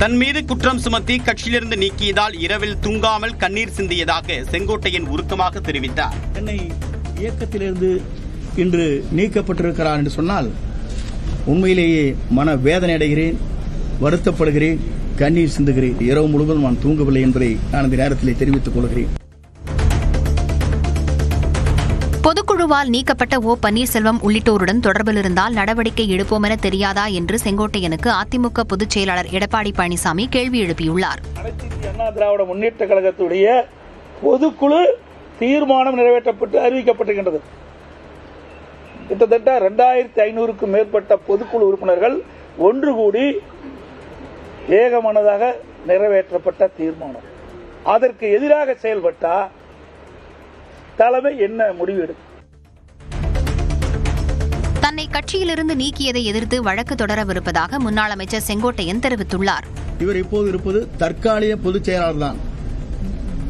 தன் மீது குற்றம் சுமத்தி கட்சியிலிருந்து நீக்கியதால் இரவில் தூங்காமல் கண்ணீர் சிந்தியதாக செங்கோட்டையன் உருக்கமாக தெரிவித்தார். என்னை இயக்கத்திலிருந்து இன்று நீக்கப்பட்டிருக்கிறார் என்று சொன்னால் உண்மையிலேயே மன வேதனை அடைகிறேன் வருத்தப்படுகிறேன் கண்ணீர் சிந்துகிறேன். இரவு முழுவதும் நான் தூங்கவில்லை என்பதை நான் இந்த நேரத்திலே தெரிவித்துக் கொள்கிறேன். பொதுக்குழுவால் நீக்கப்பட்ட ஓ. பன்னீர்செல்வம் உள்ளிட்டோருடன் தொடர்பில் இருந்தால் நடவடிக்கை எடுப்போம் என தெரியாதா என்று செங்கோட்டையனுக்கு அதிமுக பொதுச் செயலாளர் எடப்பாடி பழனிசாமி கேள்வி எழுப்பியுள்ளார். அண்ணா திராவிட முன்னேற்ற கழகத்துடைய பொதுக்குழு தீர்மானம் நிறைவேற்றப்பட்டு அறிவிக்கப்பட்டிருக்கின்றது. கிட்டத்தட்ட ரெண்டாயிரத்தி ஐநூறுக்கும் மேற்பட்ட பொதுக்குழு உறுப்பினர்கள் ஒன்று கூடி ஏகமனதாக நிறைவேற்றப்பட்ட தீர்மானம். அதற்கு எதிராக செயல்பட்டால் தலைமை என்ன முடிவு எடுக்கும் தன்னை கட்சியிலிருந்து நீக்கியதை எதிர்த்து வழக்கு தொடரவிருப்பதாக முன்னாள் அமைச்சர் செங்கோட்டையன் தெரிவித்துள்ளார். இவர் இப்போது இருப்பது தற்காலிக பொதுச் செயலாளர் தான்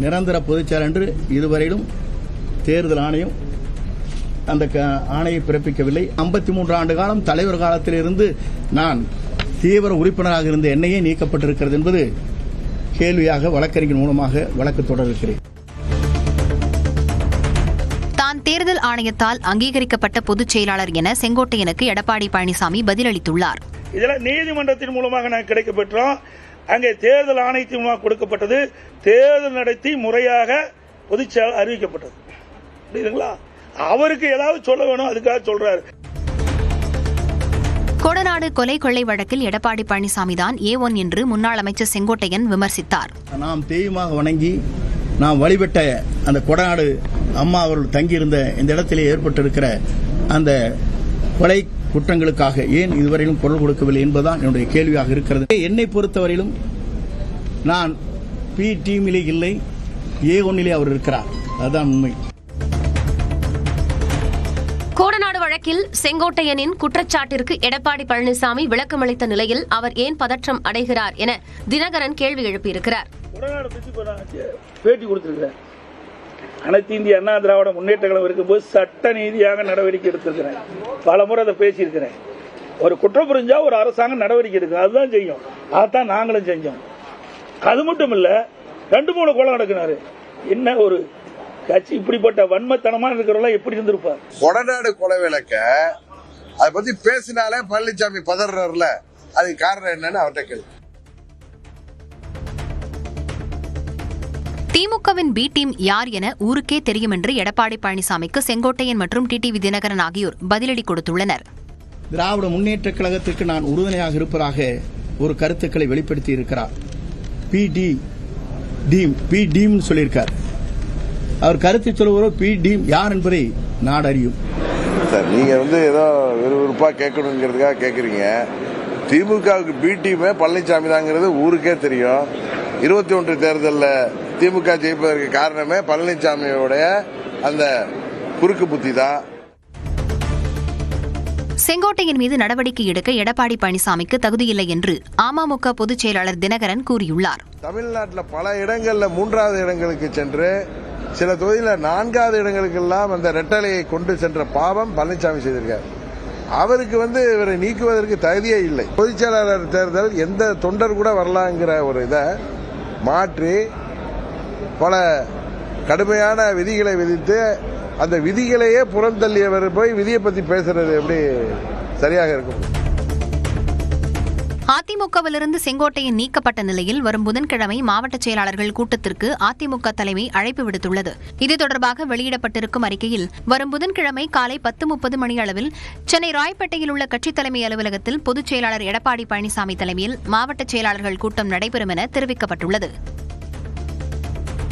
நிரந்தர பொதுச் செயலர் என்று இதுவரையிலும் தேர்தல் ஆணையம் அந்த க- ஆணையை பிறப்பிக்கவில்லை. 53 மூன்று ஆண்டு காலம் தலைவர் காலத்திலிருந்து நான் தீவிர உறுப்பினராக இருந்த என்னையே நீக்கப்பட்டிருக்கிறது என்பது கேள்வியாக வழக்கறிஞர் மூலமாக வழக்கு தொடர்கிறேன். தேர்தல் ஆணையத்தால் அங்கீகரிக்கப்பட்ட பொதுச் செயலாளர் என செங்கோட்டையனுக்கு எடப்பாடி பழனிசாமி பதிலளித்துள்ளார். இதெல்லாம் நீதிமன்றத்தின் மூலமாக நாங்கள் கிடைக்க பெற்றோம். அங்கே தேர்தல் ஆணையத்தின் மூலமாக கொடுக்கப்பட்டது. தேர்தல் நடத்தி முறையாக பொதுச் செயலாளர் அறிவிக்கப்பட்டது. புரியுதுங்களா? அவருக்கு ஏதாவது சொல்ல வேணும் அதுக்காக சொல்றாரு. கொடநாடு கொலை கொள்ளை வழக்கில் எடப்பாடி பழனிசாமி தான் ஏ ஒன் என்று முன்னாள் அமைச்சர் செங்கோட்டையன் விமர்சித்தார். நாம் தெய்வமாக வணங்கி நாம் வழிபட்ட அந்த கொடநாடு அம்மா அவர்கள் தங்கியிருந்த இந்த இடத்திலே ஏற்பட்டிருக்கிற அந்த கொலை குற்றங்களுக்காக ஏன் இதுவரையிலும் குரல் கொடுக்கவில்லை என்பதுதான் என்னுடைய கேள்வியாக இருக்கிறது. என்னை பொறுத்தவரையிலும் நான் பி டீமிலே இல்லை ஏ ஒன்னிலே அவர் இருக்கிறார். அதுதான் உண்மை. கோடநாடு வழக்கில் செங்கோட்டையனின் குற்றச்சாட்டிற்கு எடப்பாடி பழனிசாமி விளக்கமளித்த நிலையில் அவர் ஏன் பதற்றம் அடைகிறார் என தினகரன் கேள்வி எழுப்பியிருக்கிறார். உடனாடு பத்தி இப்ப பேட்டி கொடுத்திருக்கிறேன். அனைத்து இந்திய அண்ணா திராவிட முன்னேற்ற கழகம் இருக்கும்போது சட்ட நீதியாக நடவடிக்கை எடுத்திருக்கிறேன். பல முறை அதை பேசியிருக்கிறேன். ஒரு குற்றம் புரிஞ்சா ஒரு அரசாங்கம் நடவடிக்கை எடுக்கும். அதுதான் செய்யும். அதான் நாங்களும் செஞ்சோம். அது மட்டும் இல்ல ரெண்டு மூணு கொலை நடக்கினாரு. என்ன ஒரு கட்சி இப்படிப்பட்ட வன்மத்தனமா இருக்கிறவங்க எப்படி இருந்திருப்பார்? கொடநாடு கொலை விளக்க அதை பத்தி பேசினாலே பழனிசாமி பதறாருல அதுக்கு காரணம் என்னன்னு அவர்கிட்ட கேள்வி திமுகவின் பி டீம் யார் என ஊருக்கே தெரியும் என்று எடப்பாடி பழனிசாமிக்கு செங்கோட்டையன் மற்றும் டிடிவி தினகரன் ஆகியோர் பதிலடி கொடுத்துள்ளனர். திராவிட முன்னேற்றக் கழகத்திற்கு நான் உறுதுணையாக இருப்பதாக ஒரு கருத்துக்களை வெளிப்படுத்தி இருக்கிறார். பி டி டீம் பி டீம்னு சொல்லியிருக்கார். அவர் கருத்து சொல்லுவரோ பி டீம் யார் என்பதை நாடு அறியும். சார் நீங்க வந்து ஏதோ விறுவிறுப்பா கேட்கணுங்கிறதுக்காக கேக்குறீங்க திமுகவுக்கு பி டீமே பழனிசாமி தாங்கிறது ஊருக்கே தெரியும். இருபத்தி ஒன்று தேர்தலில் திமுக ஜெயிப்பதற்கு காரணமே பழனிசாமியோடைய அந்த குறுக்கு புத்தி தான் செங்கோட்டையன் மீது நடவடிக்கை எடுக்க எடப்பாடி பழனிசாமிக்கு தகுதியில்லை என்று அமமுக பொதுச் செயலாளர் தினகரன் கூறியுள்ளார். தமிழ்நாட்டில் பல இடங்கள்ல மூன்றாவது இடங்களுக்கு சென்று சில தொகுதியில் நான்காவது இடங்களுக்கெல்லாம் அந்த ரெட்டலையை கொண்டு சென்ற பாவம் பழனிசாமி செய்திருக்கார். அவருக்கு வந்து இவரை நீக்குவதற்கு தகுதியே இல்லை. பொதுச் செயலாளர் தேர்தல் எந்த தொண்டர் கூட வரலாங்கிற ஒரு இதை மாற்றி பல கடுமையான விதிகளை விதித்து அந்த விதிகளையே புறந்தள்ளியவர் போய் விதியை பத்தி பேசுறது எப்படி சரியாக இருக்கும்? அதிமுகவிலிருந்து செங்கோட்டையன் நீக்கப்பட்ட நிலையில் வரும் புதன்கிழமை மாவட்ட செயலாளர்கள் கூட்டத்திற்கு அதிமுக தலைமை அழைப்பு விடுத்துள்ளது. இது தொடர்பாக வெளியிடப்பட்டிருக்கும் அறிக்கையில் வரும் புதன்கிழமை காலை பத்து முப்பது மணி அளவில் சென்னை ராயப்பேட்டையில் உள்ள கட்சித் தலைமை அலுவலகத்தில் பொதுச் செயலாளர் எடப்பாடி பழனிசாமி தலைமையில் மாவட்ட செயலாளர்கள் கூட்டம் நடைபெறும் என தெரிவிக்கப்பட்டுள்ளது.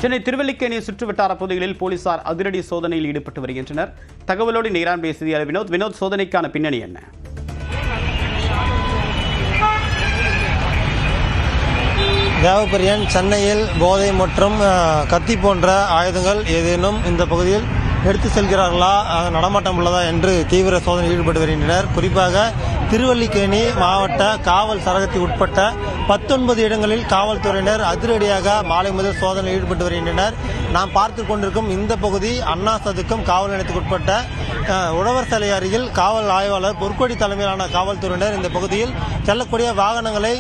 சென்னை திருவல்லிக்கேணி சுற்றுவட்டார பகுதிகளில் போலீசார் அதிரடி சோதனையில் ஈடுபட்டு வருகின்றனர். தகவலோடு நேரான் பேசிய வினோத்? வினோத் சோதனைக்கான பின்னணி என்ன? தேவப்பிரியன் சென்னையில் போதை மற்றும் கத்தி போன்ற ஆயுதங்கள் ஏதேனும் இந்த பகுதியில் எடுத்து செல்கிறார்களா? நடமாட்டம் உள்ளதா என்று தீவிர சோதனையில் ஈடுபட்டு வருகின்றனர். குறிப்பாக திருவல்லிக்கேணி மாவட்ட காவல் சரகத்துக்கு உட்பட்ட பத்தொன்பது இடங்களில் காவல்துறையினர் அதிரடியாக மாலை முதல் சோதனையில் ஈடுபட்டு வருகின்றனர். நாம் பார்த்து கொண்டிருக்கும் இந்த பகுதி அண்ணா சதுக்கம் காவல் நிலையத்துக்கு உட்பட்ட உழவர் சிலை அருகில் காவல் ஆய்வாளர் பொற்கொடி தலைமையிலான காவல்துறையினர் இந்த பகுதியில் செல்லக்கூடிய வாகனங்களை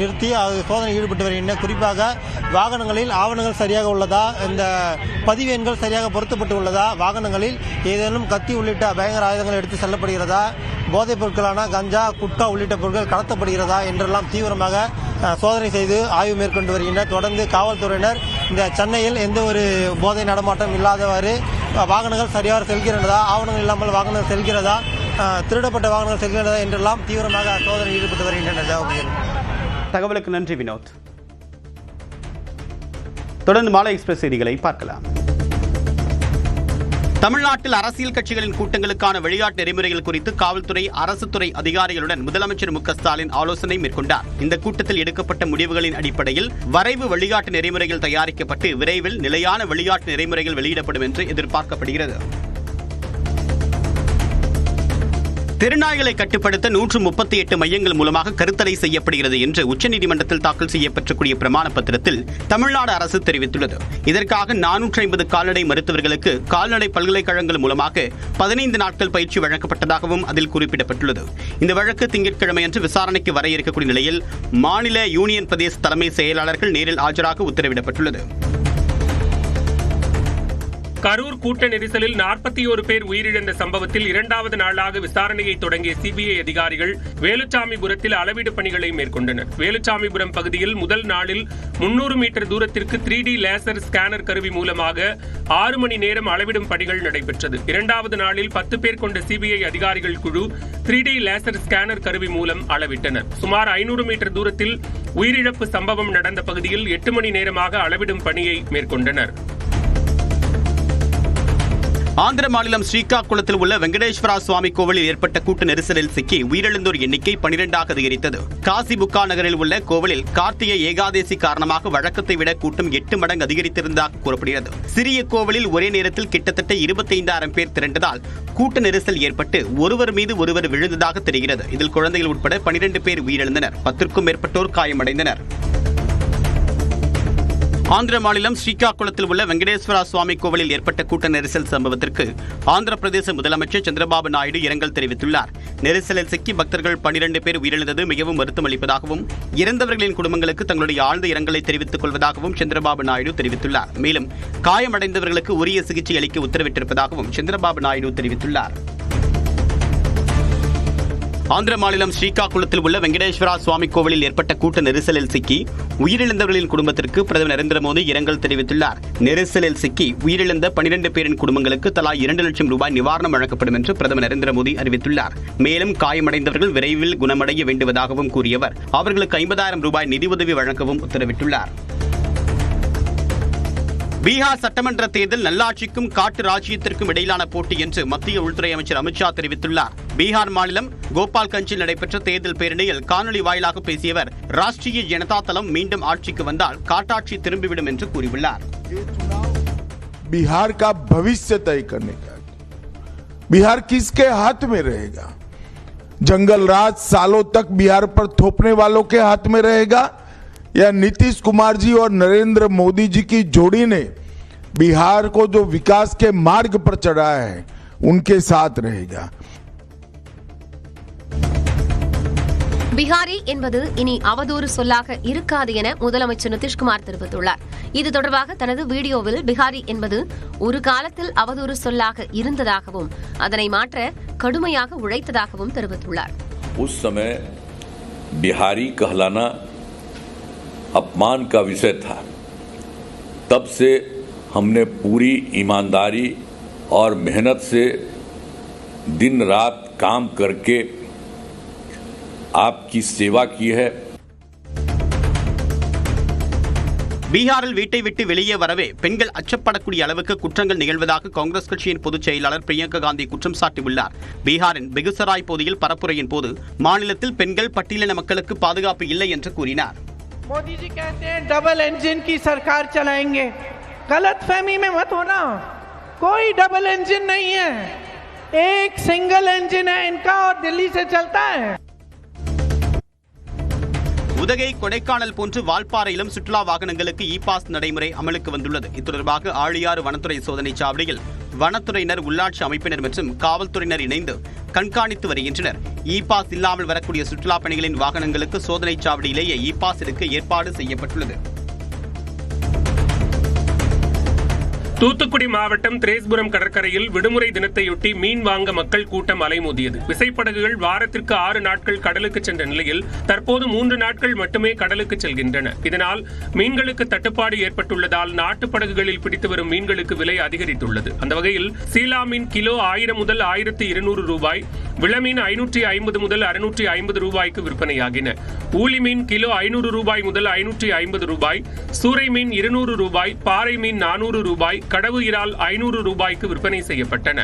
நிறுத்தி அது சோதனை ஈடுபட்டு வருகின்றனர். குறிப்பாக வாகனங்களில் ஆவணங்கள் சரியாக உள்ளதா இந்த பதிவெண்கள் சரியாக பொருத்தப்பட்டு உள்ளதா வாகனங்களில் ஏதேனும் கத்தி உள்ளிட்ட பயங்கர ஆயுதங்கள் எடுத்து செல்லப்படுகிறதா போதைப் பொருட்களான கஞ்சா குட்கா உள்ளிட்ட பொருட்கள் கடத்தப்படுகிறதா என்றெல்லாம் தீவிரமாக சோதனை செய்து ஆய்வு மேற்கொண்டு வருகின்றனர். தொடர்ந்து காவல்துறையினர் இந்த சென்னையில் எந்த ஒரு போதை நடமாட்டம் இல்லாதவாறு வாகனங்கள் சரியாக செல்கிறதா ஆவணங்கள் இல்லாமல் வாகனங்கள் செல்கிறதா திருடப்பட்ட வாகனங்கள் செல்கிறதா என்றெல்லாம் தீவிரமாக சோதனை ஈடுபட்டு வருகின்றனர். தகவலுக்கு நன்றி வினோத். தொடர்ந்து மாலை எக்ஸ்பிரஸ் செய்திகளை பார்க்கலாம். தமிழ்நாட்டில் அரசியல் கட்சிகளின் கூட்டங்களுக்கான வழிகாட்டு நெறிமுறைகள் குறித்து காவல்துறை அரசு துறை அதிகாரிகளுடன் முதலமைச்சர் மு ஸ்டாலின் ஆலோசனை மேற்கொண்டார். இந்த கூட்டத்தில் எடுக்கப்பட்ட முடிவுகளின் அடிப்படையில் வரைவு வழிகாட்டு நெறிமுறைகள் தயாரிக்கப்பட்டு விரைவில் நிலையான வழிகாட்டு நெறிமுறைகள் வெளியிடப்படும் என்று எதிர்பார்க்கப்படுகிறது. திருநாய்களை கட்டுப்படுத்த நூற்று முப்பத்தி எட்டு மையங்கள் மூலமாக கருத்தடை செய்யப்படுகிறது என்று உச்சநீதிமன்றத்தில் தாக்கல் செய்யப்பட்டிருக்கூடிய பிரமாண பத்திரத்தில் தமிழ்நாடு அரசு தெரிவித்துள்ளது. இதற்காக நானூற்றி ஐம்பது கால்நடை மருத்துவர்களுக்கு கால்நடை பல்கலைக்கழகங்கள் மூலமாக பதினைந்து நாட்கள் பயிற்சி வழங்கப்பட்டதாகவும் அதில் குறிப்பிடப்பட்டுள்ளது. இந்த வழக்கு திங்கட்கிழமையன்று விசாரணைக்கு வர இருக்கக்கூடிய நிலையில் மாநில யூனியன் பிரதேச தலைமை செயலாளர்கள் நேரில் ஆஜராக உத்தரவிடப்பட்டுள்ளது. கரூர் கூட்ட நெரிசலில் நாற்பத்தி ஒரு பேர் உயிரிழந்த சம்பவத்தில் இரண்டாவது நாளாக விசாரணையை தொடங்கிய சிபிஐ அதிகாரிகள் வேலுச்சாமிபுரத்தில் அளவீடு பணிகளை மேற்கொண்டனர். வேலுச்சாமிபுரம் பகுதியில் முதல் நாளில் முன்னூறு மீட்டர் தூரத்திற்கு த்ரீ டி லேசர் ஸ்கேனர் கருவி மூலமாக ஆறு மணி நேரம் அளவிடும் பணிகள் நடைபெற்றது. இரண்டாவது நாளில் பத்து பேர் கொண்ட சிபிஐ அதிகாரிகள் குழு த்ரீ டி லேசர் ஸ்கேனர் கருவி மூலம் அளவிட்டனர். சுமார் ஐநூறு மீட்டர் தூரத்தில் உயிரிழப்பு சம்பவம் நடந்த பகுதியில் எட்டு மணி நேரமாக அளவிடும் பணியை மேற்கொண்டனர். ஆந்திர மாநிலம் ஸ்ரீகாக்குளத்தில் உள்ள வெங்கடேஸ்வரா சுவாமி கோவிலில் ஏற்பட்ட கூட்ட நெரிசலில் சிக்கி உயிரிழந்தோர் எண்ணிக்கை பனிரெண்டாக அதிகரித்தது. காசி புக்கா நகரில் உள்ள கோவிலில் கார்த்திகை ஏகாதேசி காரணமாக வழக்கத்தை விட கூட்டம் எட்டு மடங்கு அதிகரித்திருந்ததாக கூறப்படுகிறது. சிறிய கோவிலில் ஒரே நேரத்தில் கிட்டத்தட்ட இருபத்தைந்தாயிரம் பேர் திரண்டதால் கூட்ட நெரிசல் ஏற்பட்டு ஒருவர் மீது ஒருவர் விழுந்ததாக தெரிகிறது. இதில் குழந்தைகள் உட்பட பனிரெண்டு பேர் உயிரிழந்தனர். பத்திற்கும் மேற்பட்டோர் காயமடைந்தனர். ஆந்திர மாநிலம் ஸ்ரீகாக்குளத்தில் உள்ள வெங்கடேஸ்வரா சுவாமி கோவிலில் ஏற்பட்ட கூட்ட நெரிசல் சம்பவத்திற்கு ஆந்திர பிரதேச முதலமைச்சர் சந்திரபாபு நாயுடு இரங்கல் தெரிவித்துள்ளார். நெரிசலில் சிக்கி பக்தர்கள் பனிரெண்டு பேர் உயிரிழந்தது மிகவும் வருத்தம் அளிப்பதாகவும் இறந்தவர்களின் குடும்பங்களுக்கு தங்களுடைய ஆழ்ந்த இரங்கலை தெரிவித்துக் கொள்வதாகவும் சந்திரபாபு நாயுடு தெரிவித்துள்ளார். மேலும் காயமடைந்தவர்களுக்கு உரிய சிகிச்சை அளிக்க உத்தரவிட்டிருப்பதாகவும் சந்திரபாபு நாயுடு தெரிவித்துள்ளார். ஆந்திர மாநிலம் ஸ்ரீகாக்குளத்தில் உள்ள வெங்கடேஸ்வரா சுவாமி கோவிலில் ஏற்பட்ட கூட்ட நெரிசலில் சிக்கி உயிரிழந்தவர்களின் குடும்பத்திற்கு பிரதமர் நரேந்திர மோடி இரங்கல் தெரிவித்துள்ளார். நெரிசலில் சிக்கி உயிரிழந்த பனிரெண்டு பேரின் குடும்பங்களுக்கு தலா இரண்டு லட்சம் ரூபாய் நிவாரணம் வழங்கப்படும் என்று பிரதமர் நரேந்திர மோடி அறிவித்துள்ளார். மேலும் காயமடைந்தவர்கள் விரைவில் குணமடைய வேண்டுவதாகவும் கூறியவர். அவர்களுக்கு ஐம்பதாயிரம் ரூபாய் நிதியுதவி வழங்கவும் உத்தரவிட்டுள்ளார். பீகார் சட்டமன்ற தேர்தல் நல்லாட்சிக்கும் காட்டு ராஜ்யத்திற்கும் இடையிலான போட்டி என்று மத்திய உள்துறை அமைச்சர் அமித்ஷா தெரிவித்துள்ளார் பீகார் மாநிலம் கோபால்கஞ்சில் நடைபெற்ற தேர்தல் பேரணியில் காணொலி வாயிலாக பேசியவர் ராஷ்டிரிய ஜனதா தளம் மீண்டும் ஆட்சிக்கு வந்தால் காட்டாட்சி திரும்பிவிடும் என்று கூறியுள்ளார் बिहार का भविष्य तय करने का बिहार किसके हाथ में रहेगा जंगल राज सालों तक बिहार पर थोपने वालों के हाथ में रहेगा या नीतीश कुमार जी और नरेंद्र मोदी जी की जोड़ी ने बिहार को जो विकास के मार्ग पर चढ़ाया है उनके साथ रहेगा பிகாரி என்பது இனி அவதூறு சொல்லாக இருக்காது என முதலமைச்சர் நிதிஷ்குமார் தெரிவித்துள்ளார் இது தொடர்பாக தனது வீடியோவில் பிகாரி என்பது ஒரு காலத்தில் அவதூறு சொல்லாக இருந்ததாகவும் அதனை மாற்ற கடுமையாக உழைத்ததாகவும் தெரிவித்துள்ளார் उस समय बिहारी कहलाना अपमान का विषय था तब से हमने पूरी ईमानदारी और मेहनत से दिन रात काम करके आपकी सेवा की है பீகாரில் வீட்டை விட்டு வெளியே வரவே பெண்கள் அச்சப்படக்கூடிய அளவுக்கு குற்றங்கள் நிகழ்வதாக காங்கிரஸ் கட்சியின் பொதுச் செயலாளர் பிரியங்கா காந்தி குற்றம் சாட்டியுள்ளார் பீகாரின் பெகுசராய் பகுதியில் பரப்புரையின் போது மாநிலத்தில் பெண்கள் பட்டியலின மக்களுக்கு பாதுகாப்பு இல்லை என்று கூறினார் मोदी जी कहते हैं डबल इंजन की सरकार चलाएंगे गलत फहमी में मत होना कोई डबल इंजन नहीं है एक सिंगल इंजन है इनका और दिल्ली से चलता है உதகை கொடைக்கானல் போன்று வால்பாறையிலும் சுற்றுலா வாகனங்களுக்கு இ பாஸ் நடைமுறை அமலுக்கு வந்துள்ளது இது தொடர்பாக ஆழியாறு வனத்துறை சோதனை சாவடியில் வனத்துறையினர் உள்ளாட்சி அமைப்பினர் மற்றும் காவல்துறையினர் இணைந்து கண்காணித்து வருகின்றனர். இ பாஸ் இல்லாமல் வரக்கூடிய சுற்றுலா பணிகளின் வாகனங்களுக்கு சோதனைச் சாவடியிலேயே இ பாஸ் எடுக்க ஏற்பாடு செய்யப்பட்டுள்ளது. தூத்துக்குடி மாவட்டம் திரேஸ்புரம் கடற்கரையில் விடுமுறை தினத்தையொட்டி மீன் வாங்க மக்கள் கூட்டம் அலைமோதியது. விசைப்படகுகள் வாரத்திற்கு ஆறு நாட்கள் கடலுக்கு சென்ற நிலையில் தற்போது மூன்று நாட்கள் மட்டுமே கடலுக்கு செல்கின்றன. இதனால் மீன்களுக்கு தட்டுப்பாடு ஏற்பட்டுள்ளதால் நாட்டு படகுகளில் பிடித்து வரும் மீன்களுக்கு விலை அதிகரித்துள்ளது. அந்த வகையில் சீலா மீன் கிலோ ஆயிரம் முதல் ஆயிரத்தி இருநூறு ரூபாய் விளமீன் ஐநூற்றி ஐம்பது முதல் அறுநூற்றி ஐம்பது ரூபாய்க்கு விற்பனையாகின. ஊலி மீன் கிலோ ஐநூறு ரூபாய் முதல் ஐநூற்றி ஐம்பது ரூபாய் சூறை மீன் இருநூறு ரூபாய் பாறை மீன் நானூறு ரூபாய் கடவு இறால் ஐநூறு ரூபாய்க்கு விற்பனை செய்யப்பட்டன.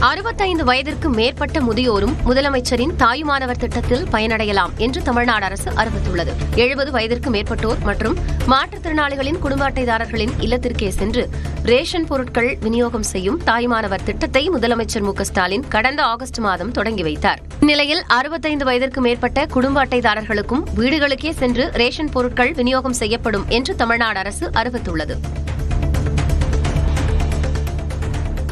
அறுபத்தைந்து வயதிற்கு மேற்பட்ட முதியோரும் முதலமைச்சரின் தாயுமானவர் திட்டத்தில் பயனடையலாம் என்று தமிழ்நாடு அரசு அறிவித்துள்ளது. எழுபது வயதிற்கு மேற்பட்டோர் மற்றும் மாற்றுத்திறனாளிகளின் குடும்ப அட்டைதாரர்களின் இல்லத்திற்கே சென்று ரேஷன் பொருட்கள் விநியோகம் செய்யும் தாயுமானவர் திட்டத்தை முதலமைச்சர் மு ஸ்டாலின் கடந்த ஆகஸ்ட் மாதம் தொடங்கி வைத்தார். இந்நிலையில் அறுபத்தைந்து வயதிற்கு மேற்பட்ட குடும்ப அட்டைதாரர்களுக்கும் வீடுகளுக்கே சென்று ரேஷன் பொருட்கள் விநியோகம் செய்யப்படும் என்று தமிழ்நாடு அரசு அறிவித்துள்ளது.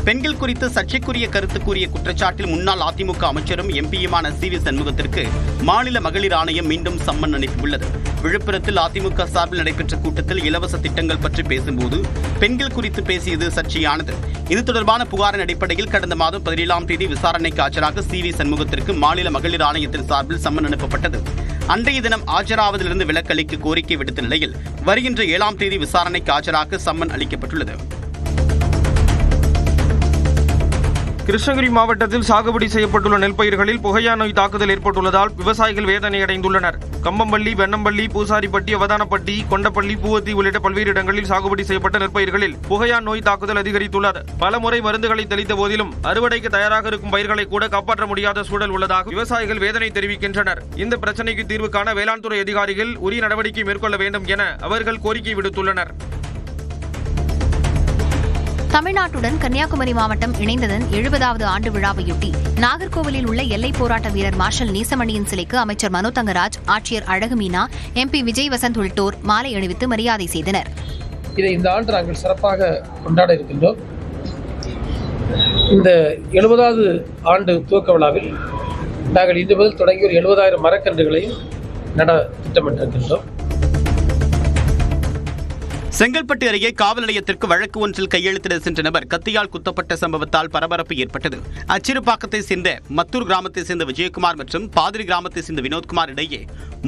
பெண்கள் குறித்து சர்ச்சைக்குரிய கருத்து கூறிய குற்றச்சாட்டில் முன்னாள் அதிமுக அமைச்சரும் எம்பியுமான சி வி சண்முகத்திற்கு மாநில மகளிர் ஆணையம் மீண்டும் சம்மன் அனுப்பியுள்ளது. விழுப்புரத்தில் அதிமுக சார்பில் நடைபெற்ற கூட்டத்தில் இலவச திட்டங்கள் பற்றி பேசும்போது பெண்கள் குறித்து பேசியது சர்ச்சையானது. இது தொடர்பான புகாரின் அடிப்படையில் கடந்த மாதம் பதினேழாம் தேதி விசாரணைக்கு ஆஜராக சி வி சண்முகத்திற்கு மாநில மகளிர் ஆணையத்தின் சார்பில் சம்மன் அனுப்பப்பட்டது. அன்றைய தினம் ஆஜராவதிலிருந்து விலக்களிக்க கோரிக்கை விடுத்த நிலையில் வருகின்ற ஏழாம் தேதி விசாரணைக்கு ஆஜராக சம்மன் அளிக்கப்பட்டுள்ளது. கிருஷ்ணகிரி மாவட்டத்தில் சாகுபடி செய்யப்பட்டுள்ள நெற்பயிர்களில் புகையா நோய் தாக்குதல் ஏற்பட்டுள்ளதால் விவசாயிகள் வேதனை அடைந்துள்ளனர் கம்பம்பள்ளி வெண்ணம்பள்ளி பூசாரிப்பட்டி அவதானப்பட்டி கொண்டப்பள்ளி பூவத்தி உள்ளிட்ட பல்வேறு இடங்களில் சாகுபடி செய்யப்பட்ட நெற்பயிர்களில் புகையா நோய் தாக்குதல் அதிகரித்துள்ளது. பல முறை மருந்துகளை தெளித்த போதிலும் அறுவடைக்கு தயாராக இருக்கும் பயிர்களை கூட காப்பாற்ற முடியாத சூழல் உள்ளதாக விவசாயிகள் வேதனை தெரிவிக்கின்றனர். இந்த பிரச்சனைக்கு தீர்வு காண வேளாண் துறை அதிகாரிகள் உரிய நடவடிக்கை மேற்கொள்ள வேண்டும் என அவர்கள் கோரிக்கை விடுத்துள்ளனர். தமிழ்நாட்டுடன் கன்னியாகுமரி மாவட்டம் இணைந்ததன் எழுபதாவது ஆண்டு விழாவையொட்டி நாகர்கோவிலில் உள்ள எல்லைப் போராட்ட வீரர் மார்ஷல் நீசமணியின் சிலைக்கு அமைச்சர் மனோ தங்கராஜ் ஆட்சியர் அழகு மீனா எம்பி விஜய் வசந்த் உள்ளிட்டோர் மாலை அணிவித்து மரியாதை செய்தனர். இதை இந்த ஆண்டு நாங்கள் சிறப்பாக கொண்டாட இருக்கின்றோம். இந்த எழுபதாவது ஆண்டு துவக்க விழாவில் நாங்கள் இன்று முதல் தொடங்கி ஒரு எழுபதாயிரம் மரக்கன்றுகளையும் நட திட்டமிட்டிருக்கின்றோம். செங்கல்பட்டு அருகே காவல் நிலையத்திற்கு வழக்கு ஒன்றில் கையெழுத்திட சென்ற நபர் கத்தியால் குத்தப்பட்ட சம்பவத்தால் பரபரப்பு ஏற்பட்டது. அச்சிறுபாக்கத்தை சேர்ந்த மத்தூர் கிராமத்தை சேர்ந்த விஜயகுமார் மற்றும் பாதிரி கிராமத்தை சேர்ந்த வினோத்குமார் இடையே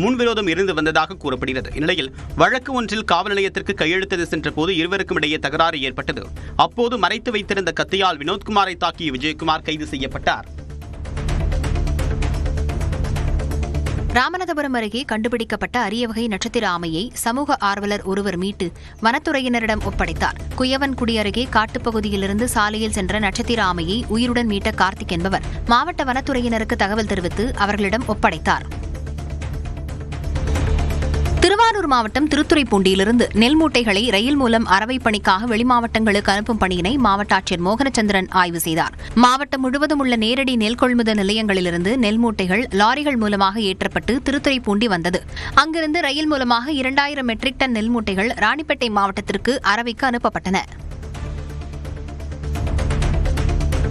முன்விரோதம் இருந்து வந்ததாக கூறப்படுகிறது. இந்நிலையில் வழக்கு ஒன்றில் காவல் நிலையத்திற்கு கையெழுத்திட சென்ற போது இருவருக்கும் இடையே தகராறு ஏற்பட்டது. அப்போது மறைத்து வைத்திருந்த கத்தியால் வினோத்குமாரை தாக்கிய விஜயகுமார் கைது செய்யப்பட்டார். ராமநாதபுரம் அருகே கண்டுபிடிக்கப்பட்ட அரிய வகை நட்சத்திர ஆமையை சமூக ஆர்வலர் ஒருவர் மீட்டு வனத்துறையினரிடம் ஒப்படைத்தார். குயவன்குடி அருகே காட்டுப்பகுதியிலிருந்து சாலையில் சென்ற நட்சத்திர ஆமையை உயிருடன் மீட்ட கார்த்திக் என்பவர் மாவட்ட வனத்துறையினருக்கு தகவல் தெரிவித்து அவர்களிடம் ஒப்படைத்தார். திருவாரூர் மாவட்டம் திருத்துறைப்பூண்டியிலிருந்து நெல் மூட்டைகளை ரயில் மூலம் அறவை பணிக்காக வெளிமாவட்டங்களுக்கு அனுப்பும் பணியினை மாவட்ட ஆட்சியர் மோகனச்சந்திரன் ஆய்வு செய்தார். மாவட்டம் முழுவதும் உள்ள நேரடி நெல் கொள்முதல் நிலையங்களிலிருந்து நெல் மூட்டைகள் லாரிகள் மூலமாக ஏற்றப்பட்டு திருத்துறைப்பூண்டி வந்தது. அங்கிருந்து ரயில் மூலமாக இரண்டாயிரம் மெட்ரிக் டன் நெல் மூட்டைகள் ராணிப்பேட்டை மாவட்டத்திற்கு அறவைக்கு அனுப்பப்பட்டன.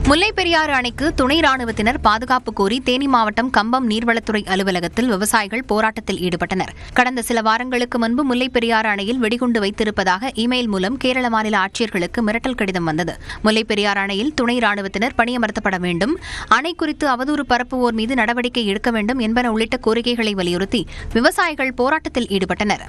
முல்லை பெரியாறு அணைக்கு துணை ராணுவத்தினர் பாதுகாப்பு கோரி தேனி மாவட்டம் கம்பம் நீர்வளத்துறை அலுவலகத்தில் விவசாயிகள் போராட்டத்தில் ஈடுபட்டனர். கடந்த சில வாரங்களுக்கு முன்பு முல்லை பெரியாறு அணையில் வெடிகுண்டு வைத்திருப்பதாக இமெயில் மூலம் கேரள மாநில ஆட்சியர்களுக்கு மிரட்டல் கடிதம் வந்தது. முல்லை பெரியாறு அணையில் துணை ராணுவத்தினர் பணியமர்த்தப்பட வேண்டும். அணை குறித்து அவதூறு பரப்புவோர் மீது நடவடிக்கை எடுக்க வேண்டும் என்பன உள்ளிட்ட கோரிக்கைகளை வலியுறுத்தி விவசாயிகள் போராட்டத்தில் ஈடுபட்டனர்.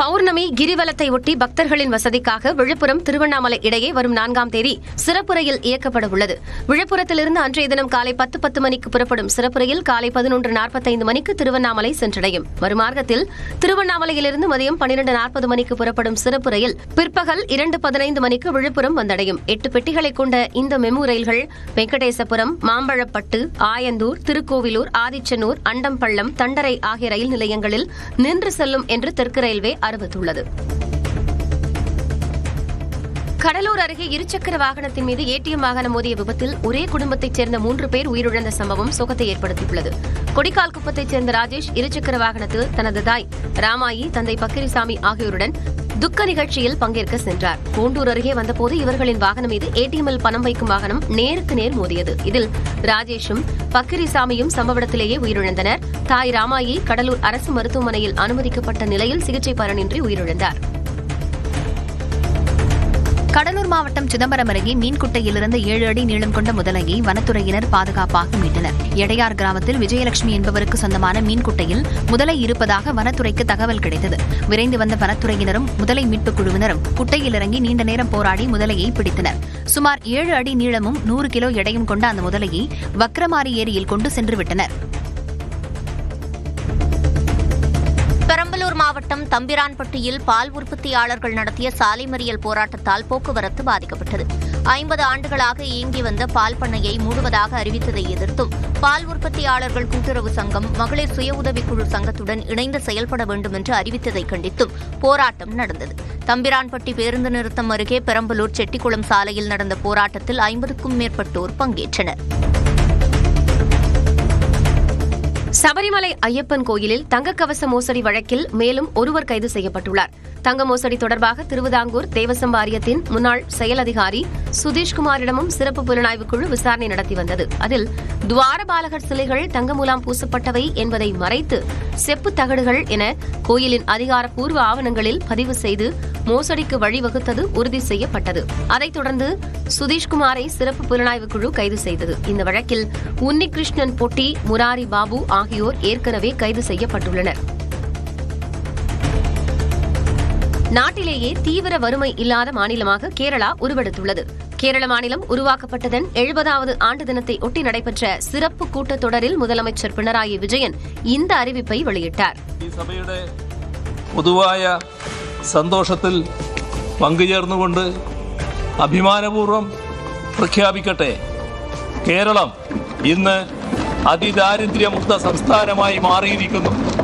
பௌர்ணமி கிரிவலத்தை ஒட்டி பக்தர்களின் வசதிக்காக விழுப்புரம் திருவண்ணாமலை இடையே வரும் நான்காம் தேதி சிறப்பு ரயில் இயக்கப்பட உள்ளது விழுப்புரத்திலிருந்து அன்றைய தினம் காலை பத்து பத்து மணிக்கு புறப்படும் சிறப்பு ரயில் காலை பதினொன்று நாற்பத்தைந்து மணிக்கு திருவண்ணாமலை சென்றடையும். மறுமார்க்கத்தில் திருவண்ணாமலையிலிருந்து மதியம் பன்னிரண்டு நாற்பது மணிக்கு புறப்படும் சிறப்பு ரயில் பிற்பகல் இரண்டு பதினைந்து மணிக்கு விழுப்புரம் வந்தடையும். எட்டு பெட்டிகளை கொண்ட இந்த மெமு ரயில்கள் வெங்கடேசபுரம் மாம்பழப்பட்டு ஆயந்தூர் திருக்கோவிலூர் ஆதிச்சனூர் அண்டம்பள்ளம் தண்டரை ஆகிய ரயில் நிலையங்களில் நின்று செல்லும் என்று தெற்கு ரயில்வே அறிவித்துள்ளது கடலூர் அருகே இருசக்கர வாகனத்தின் மீது ஏடிஎம் வாகனம் மோதிய விபத்தில் ஒரே குடும்பத்தைச் சேர்ந்த மூன்று பேர் உயிரிழந்த சம்பவம் சோகத்தை ஏற்படுத்தியுள்ளது. கொடிக்கால் குப்பத்தைச் சேர்ந்த ராஜேஷ் இருசக்கர வாகனத்தில் தனது தாய் ராமாயி தந்தை பக்கிரிசாமி ஆகியோருடன் துக்க நிகழ்ச்சியில் பங்கேற்க சென்றார். கோண்டூர் அருகே வந்தபோது இவர்களின் வாகனம் மீது ஏடிஎம்மில் பணம் வைக்கும் வாகனம் நேருக்கு நேர் மோதியது. இதில் ராஜேஷும் பக்கிரிசாமியும் சம்பவ இடத்திலேயே உயிரிழந்தனர். தாய் ராமாயி கடலூர் அரசு மருத்துவமனையில் அனுமதிக்கப்பட்ட நிலையில் சிகிச்சை பலனின்றி உயிரிழந்தார். கடலூர் மாவட்டம் சிதம்பரம் அருகே மீன்குட்டையிலிருந்து ஏழு அடி நீளம் கொண்ட முதலையை வனத்துறையினர் பாதுகாப்பாக மீட்டனர். எடையார் கிராமத்தில் விஜயலட்சுமி என்பவருக்கு சொந்தமான மீன்குட்டையில் முதலை இருப்பதாக வனத்துறைக்கு தகவல் கிடைத்தது. விரைந்து வந்த வனத்துறையினரும் முதலை மீட்புக் குழுவினரும் குட்டையில் இறங்கி நீண்ட நேரம் போராடி முதலையை பிடித்தனர். சுமார் ஏழு அடி நீளமும் நூறு கிலோ எடையும் கொண்ட அந்த முதலையை வக்ரமாரி ஏரியில் கொண்டு சென்று விட்டனர். மாவட்டம் தம்பிரான்பட்டியில் பால் உற்பத்தியாளர்கள் நடத்திய சாலை மறியல் போராட்டத்தால் போக்குவரத்து பாதிக்கப்பட்டது. ஐம்பது ஆண்டுகளாக இயங்கி வந்த பால் பண்ணையை மூடுவதாக அறிவித்ததை எதிர்த்தும் பால் உற்பத்தியாளர்கள் கூட்டுறவு சங்கம் மகளிர் சுய உதவிக்குழு சங்கத்துடன் இணைந்து செயல்பட வேண்டும் என்று அறிவித்ததை கண்டித்தும் போராட்டம் நடந்தது. தம்பிரான்பட்டி பேருந்து நிறுத்தம் அருகே பெரம்பலூர் செட்டிக்குளம் சாலையில் நடந்த போராட்டத்தில் ஐம்பதுக்கும் மேற்பட்டோர் பங்கேற்றனர். சபரிமலை ஐயப்பன் கோயிலில் தங்கக்கவச மோசடி வழக்கில் மேலும் ஒருவர் கைது செய்யப்பட்டுள்ளார். தங்க மோசடி தொடர்பாக திருவிதாங்கூர் தேவசம் வாரியத்தின் முன்னாள் செயல் அதிகாரி சுதீஷ்குமாரிடமும் சிறப்பு புலனாய்வு குழு விசாரணை நடத்தி வந்தது. அதில் துவாரபாலகர் சிலைகள் தங்க மூலம் பூசப்பட்டவை என்பதை மறைத்து செப்பு தகடுகள் என கோயிலின் அதிகாரப்பூர்வ ஆவணங்களில் பதிவு செய்து மோசடிக்கு வழிவகுத்தது உறுதி செய்யப்பட்டது. அதைத் தொடர்ந்து சுதீஷ்குமாரை சிறப்பு புலனாய்வு குழு கைது செய்தது. இந்த வழக்கில் உன்னிகிருஷ்ணன் பொட்டி முராரி பாபு ஆகியோர் ஏற்கனவே கைது செய்யப்பட்டுள்ளனர். நாட்டிலேயே தீவிர வறுமை இல்லாத மாநிலமாக கேரளா உருவெடுத்துள்ளது. கேரள மாநிலம் உருவாக்கப்பட்டதன் எழுபதாவது ஆண்டு தினத்தை ஒட்டி நடைபெற்ற சிறப்பு கூட்டத் தொடரில் முதலமைச்சர் பினராயி விஜயன் இந்த அறிவிப்பை வெளியிட்டார். സന്തോഷത്തിൽ പങ്കുചേർന്നുകൊണ്ട് അഭിമാനപൂർവം പ്രഖ്യാപിക്കട്ടെ. കേരളം ഇന്ന് അതിദാരിദ്ര്യമുക്ത സംസ്ഥാനമായി മാറിയിരിക്കുന്നു.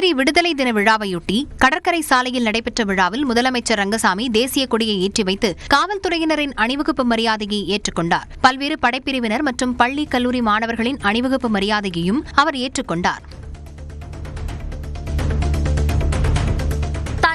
புதுச்சேரி விடுதலை தின விழாவையொட்டி கடற்கரை சாலையில் நடைபெற்ற விழாவில் முதலமைச்சர் ரங்கசாமி தேசிய கொடியை ஏற்றி வைத்து காவல்துறையினரின் அணிவகுப்பு மரியாதையை ஏற்றுக்கொண்டார். பல்வேறு படைப்பிரிவினர் மற்றும் பள்ளி கல்லூரி மாணவர்களின் அணிவகுப்பு மரியாதையையும் அவர் ஏற்றுக்கொண்டார்.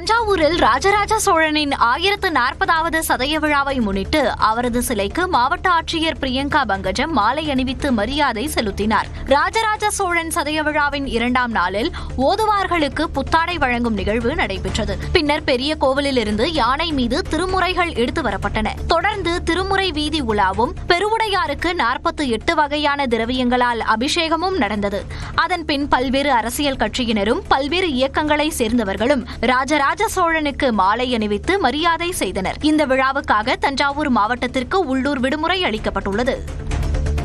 தஞ்சாவூரில் ராஜராஜ சோழனின் ஆயிரத்து நாற்பதாவது சதய விழாவை முன்னிட்டு அவரது சிலைக்கு மாவட்ட ஆட்சியர் பிரியங்கா பங்கஜம் மாலை அணிவித்து மரியாதை செலுத்தினார். ராஜராஜ சோழன் சதய விழாவின் இரண்டாம் நாளில் ஓதுவார்களுக்கு புத்தாடை வழங்கும் நிகழ்வு நடைபெற்றது. பின்னர் பெரிய கோவிலிலிருந்து யானை மீது திருமுறைகள் எடுத்து வரப்பட்டன. தொடர்ந்து திருமுறை வீதி உலாவும் பெருவுடையாருக்கு நாற்பத்தி எட்டு வகையான திரவியங்களால் அபிஷேகமும் நடந்தது. அதன்பின் பல்வேறு அரசியல் கட்சியினரும் பல்வேறு இயக்கங்களை சேர்ந்தவர்களும் ராஜராஜ சோழனுக்கு மாலை அணிவித்து மரியாதை செய்தனர். இந்த விழாவுக்காக தஞ்சாவூர் மாவட்டத்திற்கு உள்ளூர் விடுமுறை அளிக்கப்பட்டுள்ளது.